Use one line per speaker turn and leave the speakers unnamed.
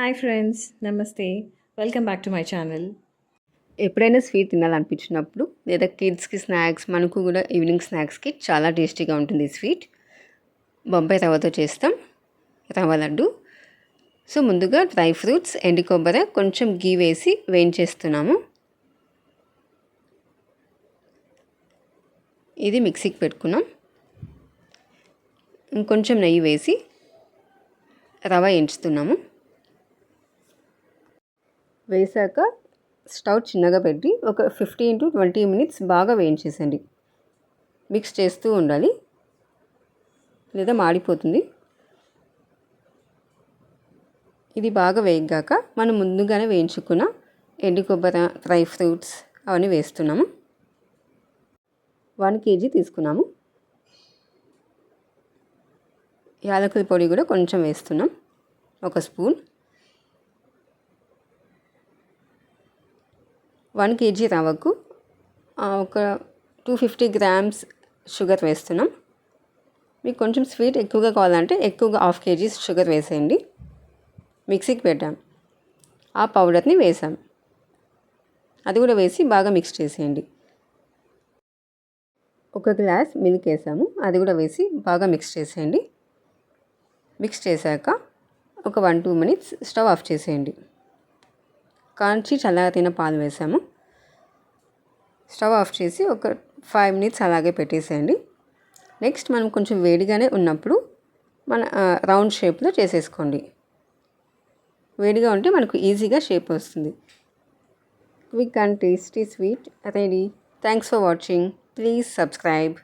Hi friends నమస్తే. Welcome back to my channel.
ఎప్పుడైనా sweet తినాలనిపించినప్పుడు లేదా కిడ్స్కి స్నాక్స్ మనకు కూడా ఈవినింగ్ స్నాక్స్కి చాలా టేస్టీగా ఉంటుంది ఈ స్వీట్. బొంబాయి రవ్వతో చేస్తాం. రవ్వ లడ్డు. సో ముందుగా డ్రై ఫ్రూట్స్ ఎండి కొబ్బరి కొంచెం గీ వేసి వేయించేస్తున్నాము. ఇది మిక్సీకి పెట్టుకున్నాం. ఇంకొంచెం నెయ్యి వేసి రవ్వ ఎంచుతున్నాము వేసాక స్టవ్ చిన్నగా పెట్టి ఒక ఫిఫ్టీన్ టు ట్వంటీ మినిట్స్ బాగా వేయించేసండి. మిక్స్ చేస్తూ ఉండాలి. లేదా మాడిపోతుంది. ఇది బాగా వేగాక మనం ముందుగానే వేయించుకున్న ఎండు కొబ్బరి డ్రై ఫ్రూట్స్ అవన్నీ వేస్తున్నాము. వన్ కేజీ తీసుకున్నాము. యాలకుల పొడి కూడా కొంచెం వేస్తున్నాం. ఒక స్పూన్. వన్ కేజీ రవ్వకు ఒక టూ ఫిఫ్టీ గ్రామ్స్ షుగర్ వేస్తున్నాం. మీకు కొంచెం స్వీట్ ఎక్కువగా కావాలంటే ఎక్కువగా హాఫ్ కేజీ షుగర్ వేసేయండి. మిక్సీకి పెట్టాం. ఆ పౌడర్ని వేసాం. అది కూడా వేసి బాగా మిక్స్ చేసేయండి. ఒక గ్లాస్ మిల్క్ వేసాము. అది కూడా వేసి బాగా మిక్స్ చేసేయండి. మిక్స్ చేశాక ఒక one two minutes stove off చేసేయండి. కాంచి చల్లారిన పాలు వేసాము. స్టవ్ ఆఫ్ చేసి ఒక ఫైవ్ మినిట్స్ అలాగే పెట్టేసేయండి. నెక్స్ట్ మనం కొంచెం వేడిగానే ఉన్నప్పుడు మన రౌండ్ షేప్లో చేసేసుకోండి. వేడిగా ఉంటే మనకు ఈజీగా షేప్ వస్తుంది. Quick and tasty sweet ready. Thanks for watching please subscribe